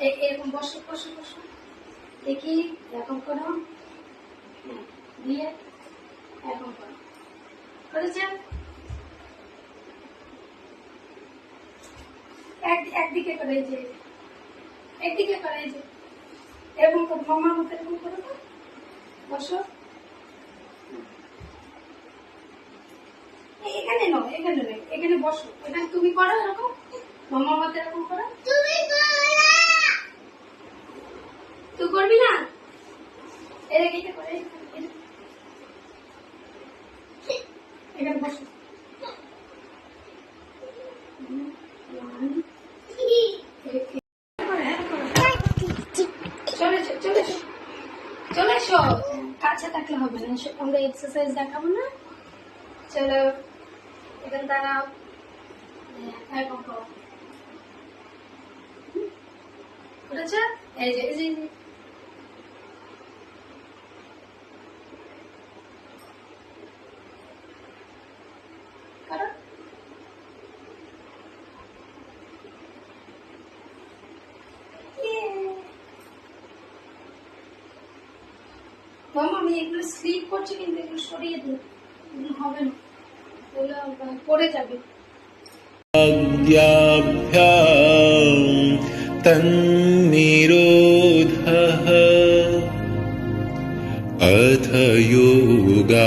এরকম বসো বসো বসো। দেখি, এরকম করো। দিয়ে এরকম করো। করেছে? একদিকে করে যে, একদিকে করে যে। এরকম করো, মামার মতো এরকম করো তো। বসো। এখানে নয় এখানে নয়, এখানে বসো। এখানে তুমি করো এরকম। মামার মতো এরকম করো। তুই করবি না? চলে এসো, কাছে থাকলে হবে না আমরা এক্সারসাইজ দেখাবো না। চলো এখানে দাঁড়াও। হ্যাঁ, এরকম করো। হুম। এই যে এই যে, এই যে। করো। Yeah. মামা আমি এগুলো স্লিপ করছি কিন্তু এগুলো সরিয়ে দিই এগুলো হবে না এগুলো আবার পড়ে যাবে द्याभ्याम् तन्निरोधः अथ योगानुशासनम्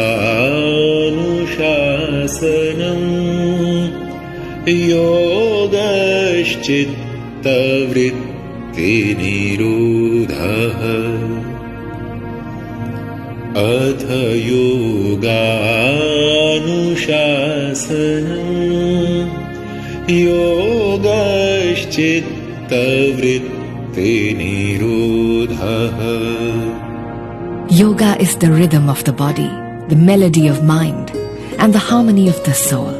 योगश्चित्तवृत्तिनिरोधः अथ योगानुशासनम् योगश्चित्तवृत्तिनिरोधः Yoga is the rhythm of the body, the melody of mind, and the harmony of the soul.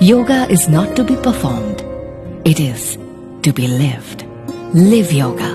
Yoga is not to be performed, it is to be lived. Live yoga.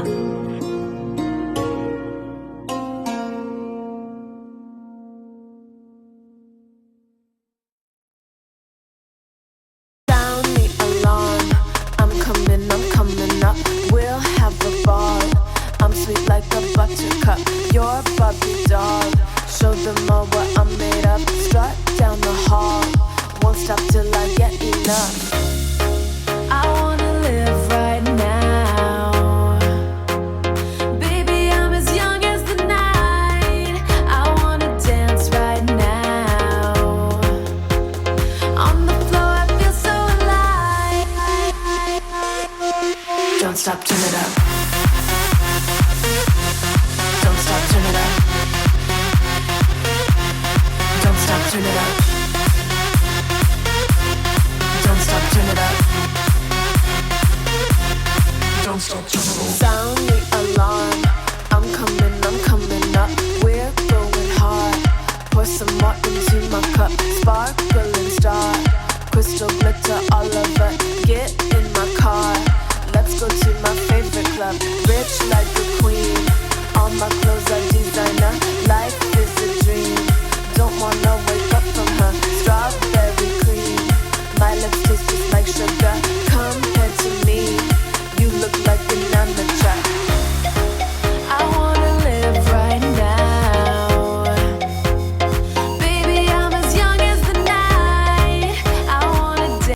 Stop, turn it up. like sugar.